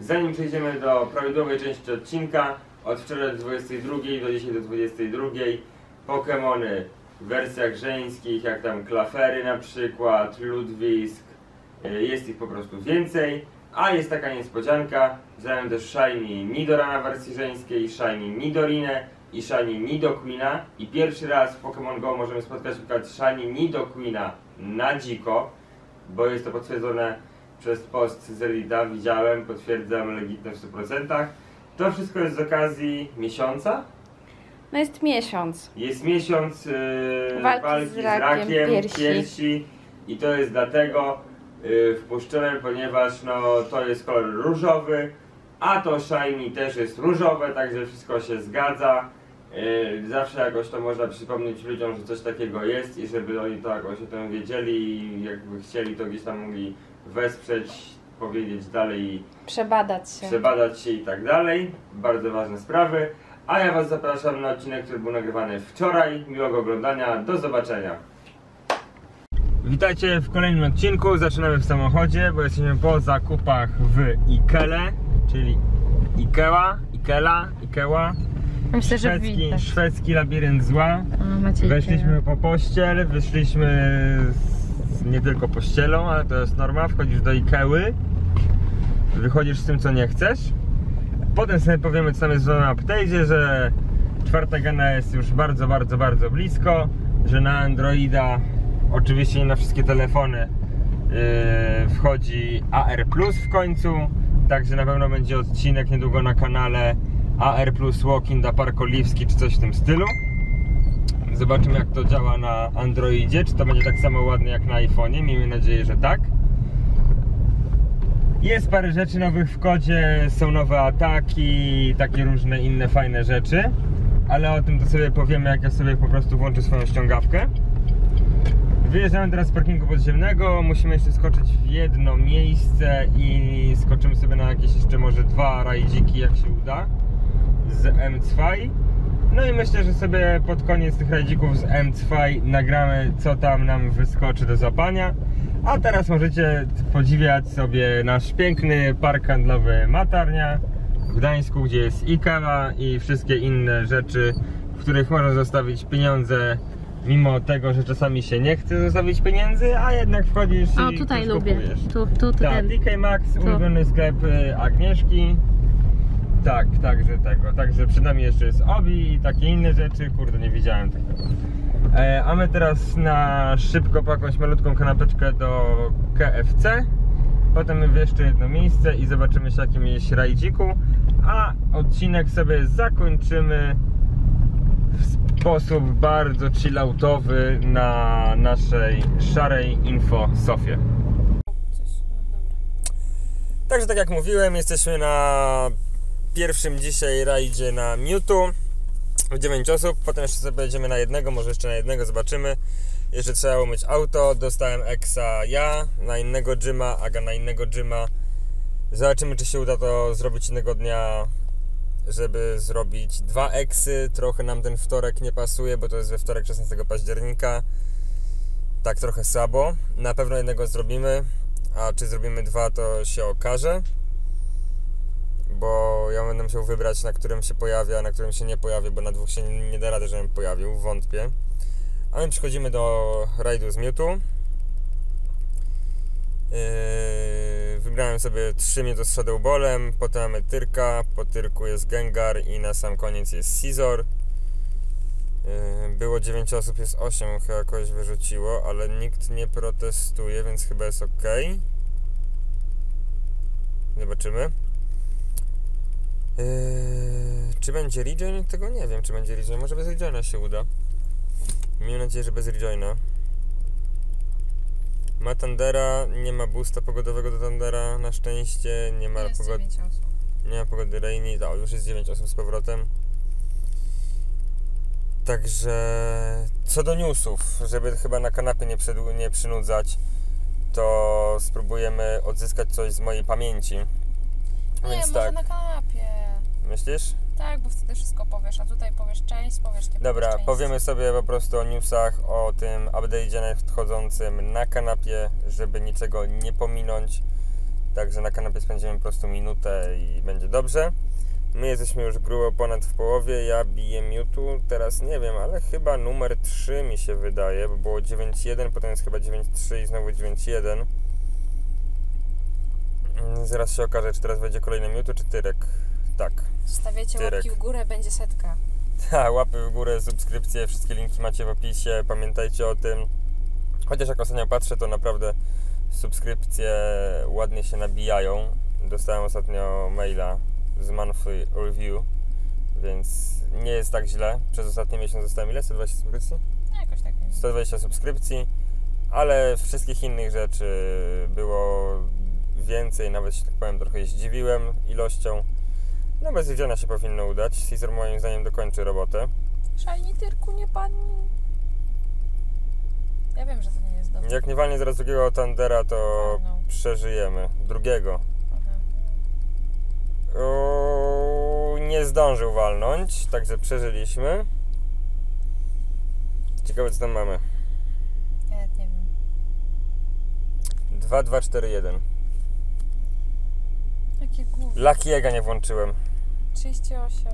Zanim przejdziemy do prawidłowej części odcinka, od wczoraj do 22 do dzisiaj do 22 Pokemony w wersjach żeńskich, jak tam klafery na przykład, ludwisk, y, jest ich po prostu więcej. A jest taka niespodzianka, wziąłem też Shiny Nidorana w wersji żeńskiej, Shiny Nidorinę i Shiny Nidoqueena i pierwszy raz w Pokémon GO możemy spotkać na przykład Shiny Nidoqueena na dziko, bo jest to potwierdzone przez post z Reddita, widziałem, potwierdzam legitne w 100%. To wszystko jest z okazji miesiąca. No jest miesiąc. Jest miesiąc yy, Walki walki, z z rakiem rakiem, piersi. piersi. i to jest dlatego yy, wpuszczone, ponieważ no, to jest kolor różowy, a to shiny też jest różowe, także wszystko się zgadza. Yy, zawsze jakoś to można przypomnieć ludziom, że coś takiego jest i żeby oni to jakoś o tym wiedzieli i jakby chcieli to gdzieś tam mogli wesprzeć, powiedzieć dalej Przebadać się. przebadać się i tak dalej. Bardzo ważne sprawy. A ja Was zapraszam na odcinek, który był nagrywany wczoraj. Miłego oglądania. Do zobaczenia. Witajcie w kolejnym odcinku. Zaczynamy w samochodzie, bo jesteśmy po zakupach w Ikele, czyli Ikea, Ikela, Ikea. Myślę, że Szwedzki, widać. szwedzki labirynt zła. Weszliśmy po pościel, wyszliśmy z nie tylko pościelą, ale to jest norma. Wchodzisz do Ikeły, wychodzisz z tym, co nie chcesz. Potem sobie powiemy, co tam jest w nowym update'zie, że czwarta gena jest już bardzo, bardzo, bardzo blisko, że na Androida, oczywiście nie na wszystkie telefony, yy, wchodzi AR Plus w końcu, także na pewno będzie odcinek niedługo na kanale AR Plus Walking da Park Oliwski, czy coś w tym stylu. Zobaczymy jak to działa na Androidzie, czy to będzie tak samo ładnie jak na iPhone'ie, miejmy nadzieję, że tak. Jest parę rzeczy nowych w kodzie, są nowe ataki, takie różne inne fajne rzeczy, ale o tym to sobie powiemy jak ja sobie po prostu włączę swoją ściągawkę. Wyjeżdżamy teraz z parkingu podziemnego, musimy jeszcze skoczyć w jedno miejsce i skoczymy sobie na jakieś jeszcze może dwa rajdziki jak się uda z M2. No i myślę, że sobie pod koniec tych rajdzików z M2 nagramy co tam nam wyskoczy do złapania. A teraz możecie podziwiać sobie nasz piękny park handlowy Matarnia w Gdańsku, gdzie jest Ikea i wszystkie inne rzeczy, w których można zostawić pieniądze mimo tego, że czasami się nie chce zostawić pieniędzy, a jednak wchodzisz O, i tutaj coś lubię. kupujesz. Tu, tu, Tak, ten. DK Max, ulubiony sklep y, Agnieszki. Tak, także tego. Także przed nami jeszcze jest Obi i takie inne rzeczy. Kurde, nie widziałem tego. E, a my teraz na szybko po jakąś malutką kanapeczkę do KFC. Potem w jeszcze jedno miejsce i zobaczymy się jakimś rajdziku. A odcinek sobie zakończymy w sposób bardzo chilloutowy na naszej szarej info Sofie. Także tak jak mówiłem, jesteśmy na pierwszym dzisiaj rajdzie na Mewtwo w 9 osób, potem jeszcze sobie pojedziemy na jednego, może jeszcze na jednego, zobaczymy. Jeszcze trzeba umyć auto, dostałem Exa ja, na innego Gyma, Aga na innego Gyma. Zobaczymy czy się uda to zrobić innego dnia, żeby zrobić dwa Exy. Trochę nam ten wtorek nie pasuje, bo to jest we wtorek 16 października. Tak trochę słabo. Na pewno jednego zrobimy, a czy zrobimy dwa to się okaże bo ja będę musiał wybrać, na którym się pojawia, na którym się nie pojawi, bo na dwóch się nie, da rady, żebym pojawił, wątpię. A my przechodzimy do rajdu z Mewtwo. Yy, wybrałem sobie 3 minuty z Shadow Ballem, potem mamy Tyrka, po Tyrku jest Gengar i na sam koniec jest Scizor. Yy, było 9 osób, jest 8, chyba kogoś wyrzuciło, ale nikt nie protestuje, więc chyba jest ok. Zobaczymy. Yy, czy będzie rejoin? Tego nie wiem, czy będzie rejoin. Może bez rejoina się uda. Miejmy nadzieję, że bez rejoina. Ma Tandera, nie ma boosta pogodowego do Tandera, na szczęście. Nie ma Jest pogody. 9 osób. Nie ma pogody rainy. O, już jest 9 osób z powrotem. Także co do newsów, żeby chyba na kanapie nie, przedł- nie przynudzać, to spróbujemy odzyskać coś z mojej pamięci. Nie, Więc może tak, na kanapie. Myślisz? Tak, bo wtedy wszystko powiesz, a tutaj powiesz część, powiesz nie Dobra, część. powiemy sobie po prostu o newsach, o tym update'zie nadchodzącym na kanapie, żeby niczego nie pominąć. Także na kanapie spędzimy po prostu minutę i będzie dobrze. My jesteśmy już grubo ponad w połowie. Ja biję Mewtwo. Teraz nie wiem, ale chyba numer 3 mi się wydaje, bo było 9.1, potem jest chyba 9.3 i znowu 9.1. Mm, Zaraz się okaże, czy teraz będzie kolejny Mewtwo, czy Tyrek. Tak. Stawiacie Tyrek. łapki w górę, będzie setka. Ta, łapy w górę, subskrypcje, wszystkie linki macie w opisie, pamiętajcie o tym. Chociaż jak ostatnio patrzę, to naprawdę subskrypcje ładnie się nabijają. Dostałem ostatnio maila z monthly review, więc nie jest tak źle. Przez ostatni miesiąc dostałem ile? 120 subskrypcji? No, jakoś tak. nie wiem. 120 subskrypcji, ale wszystkich innych rzeczy było więcej, nawet się tak powiem trochę zdziwiłem ilością. No bez Widziana się powinno udać. Caesar moim zdaniem dokończy robotę. Szajni tyrku, nie padnij. Ja wiem, że to nie jest dobre. Jak nie walnie zaraz drugiego Tandera, to Walnął. przeżyjemy. Drugiego. Aha. Uuu, nie zdążył walnąć, także przeżyliśmy. Ciekawe co tam mamy. Ja nie wiem. 2, 2, 4, 1. Jakie głupie. Lucky'ego nie włączyłem. 38.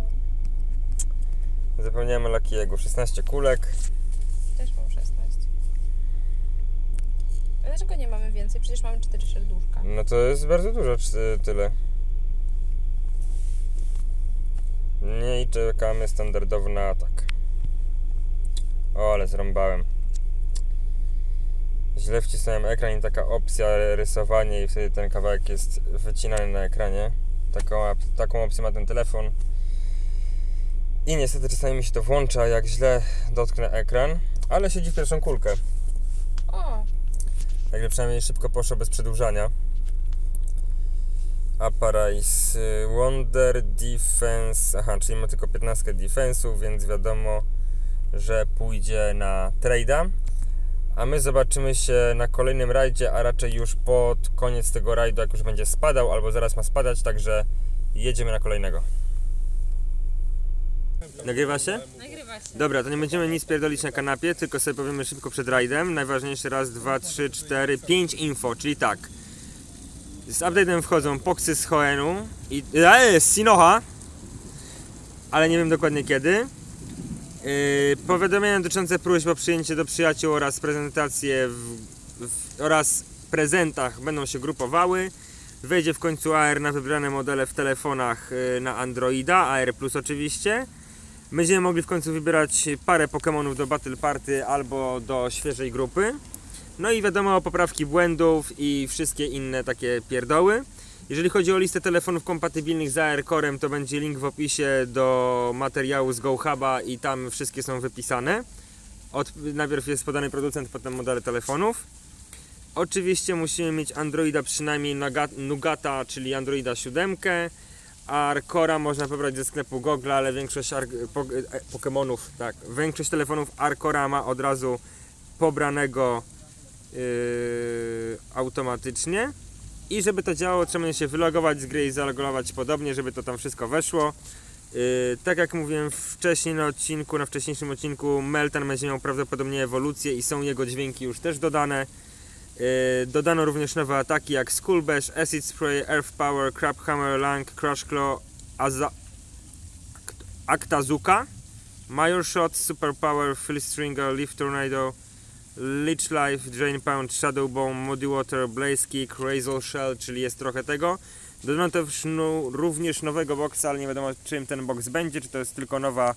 Zapomniałem o Lucky'ego. 16 kulek. Też mam 16. A dlaczego nie mamy więcej? Przecież mamy 4 serduszka. No to jest bardzo dużo, czy tyle. Nie i czekamy standardowo na atak. O, ale zrąbałem. Źle wcisnąłem ekran i taka opcja rysowanie i wtedy ten kawałek jest wycinany na ekranie. Taką, taką opcję ma ten telefon. I niestety czasami mi się to włącza, jak źle dotknę ekran, ale siedzi w pierwszą kulkę. O! Także przynajmniej szybko poszło bez przedłużania. Aparais y, Wonder Defense. Aha, czyli ma tylko 15 defensu, więc wiadomo, że pójdzie na trade'a. A my zobaczymy się na kolejnym rajdzie, a raczej już pod koniec tego rajdu, jak już będzie spadał, albo zaraz ma spadać, także jedziemy na kolejnego. Nagrywa się? Nagrywa się. Dobra, to nie będziemy nic pierdolić na kanapie, tylko sobie powiemy szybko przed rajdem. Najważniejsze raz, dwa, trzy, cztery, pięć info, czyli tak. Z update'em wchodzą Poxy z Hoenu i... Eee, z Sinoha! Ale nie wiem dokładnie kiedy. Yy, powiadomienia dotyczące próśb o przyjęcie do przyjaciół oraz prezentacje w, w, oraz prezentach będą się grupowały. Wejdzie w końcu AR na wybrane modele w telefonach yy, na Androida, AR Plus oczywiście. Będziemy mogli w końcu wybierać parę Pokémonów do Battle Party albo do świeżej grupy. No i wiadomo poprawki błędów i wszystkie inne takie pierdoły. Jeżeli chodzi o listę telefonów kompatybilnych z AR Corem, to będzie link w opisie do materiału z GoHuba i tam wszystkie są wypisane. Od, najpierw jest podany producent, potem modele telefonów. Oczywiście musimy mieć Androida przynajmniej Nugata, czyli Androida 7. Arcora można pobrać ze sklepu Google, ale większość ar- po- e, Pokémonów, tak, większość telefonów Arcora ma od razu pobranego yy, automatycznie. I żeby to działało, trzeba się wylogować z gry i zalogować podobnie, żeby to tam wszystko weszło. Yy, tak jak mówiłem wcześniej na odcinku, na wcześniejszym odcinku, Meltan będzie miał prawdopodobnie ewolucję i są jego dźwięki już też dodane. Yy, dodano również nowe ataki jak Skull Bash, Acid Spray, Earth Power, Crab Hammer, Lang, Crush Claw, Aza... Aktazuka, Major Shot, Super Power, Phil Stringer, Leaf Tornado, Leech Life, Drain Pound, Shadow Bomb, Muddy Water, Blaze Kick, Razor Shell, czyli jest trochę tego. Dodano też no, również nowego boxa, ale nie wiadomo czym ten box będzie, czy to jest tylko nowa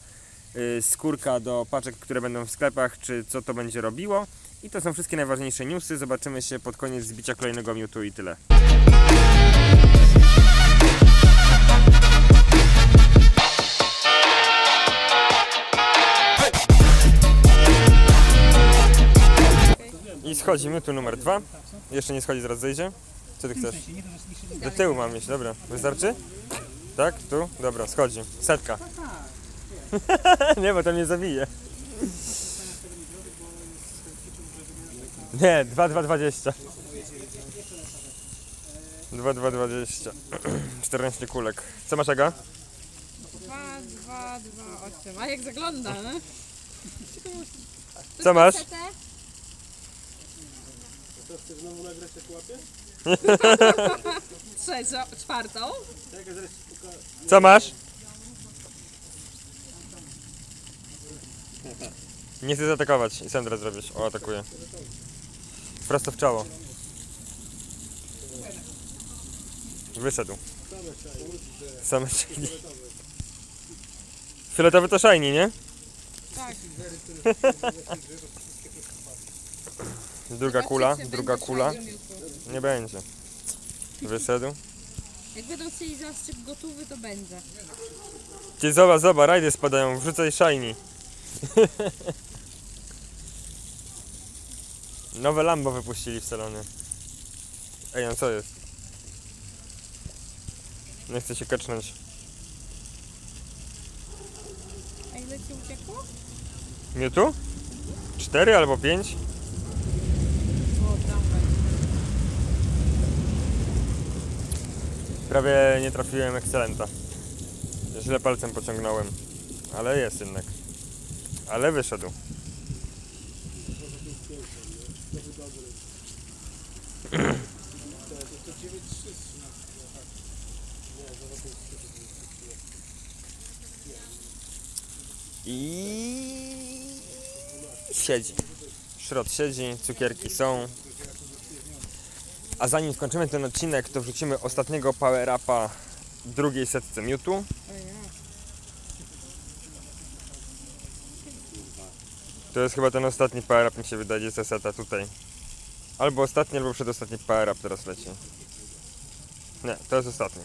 y, skórka do paczek, które będą w sklepach, czy co to będzie robiło. I to są wszystkie najważniejsze newsy. Zobaczymy się pod koniec zbicia kolejnego Mewtwo i tyle. I schodzi Mewtwo numer dwa. Jeszcze nie schodzi, zaraz zejdzie. Co ty chcesz? Do tyłu mam iść, dobra. Wystarczy? Tak? Tu? Dobra, schodzi. Setka. nie, bo to mnie zabije. Nie, 2,220. 2,220. 14 kulek. Co masz Aga? 2, 2, 2, 8. A jak zagląda, no? Co masz? Setę? Trzecią, czwartą. Co masz? Nie chcę zaatakować i Sandra zrobisz. O, atakuje. Prosto w czoło. Wyszedł. Same shiny. Fioletowy to shiny, nie? Tak. Druga kula, druga kula. Nie będzie. Wyszedł. Jak będą chcieli zastrzyk gotowy, to będzie. Ty zobacz, zobacz, rajdy spadają, wrzucaj shiny. Nowe Lambo wypuścili w salonie. Ej, no co jest? Nie chcę się kacznąć. A ile ci uciekło? Mewtwo? Cztery albo pięć? O, dawaj. Prawie nie trafiłem ekscelenta. Źle palcem pociągnąłem. Ale jest jednak. Ale wyszedł. I siedzi. Szrot siedzi, cukierki są. A zanim skończymy ten odcinek, to wrzucimy ostatniego power upa drugiej setce Mewtwo. To jest chyba ten ostatni power up, mi się wydaje, z seta tutaj. Albo ostatni, albo przedostatni power up teraz leci. Nie, to jest ostatni.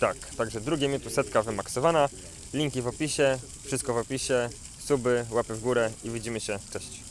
Tak, także drugie Mewtwo setka wymaksowana. Linki w opisie, wszystko w opisie. Suby, łapy w górę i widzimy się. Cześć.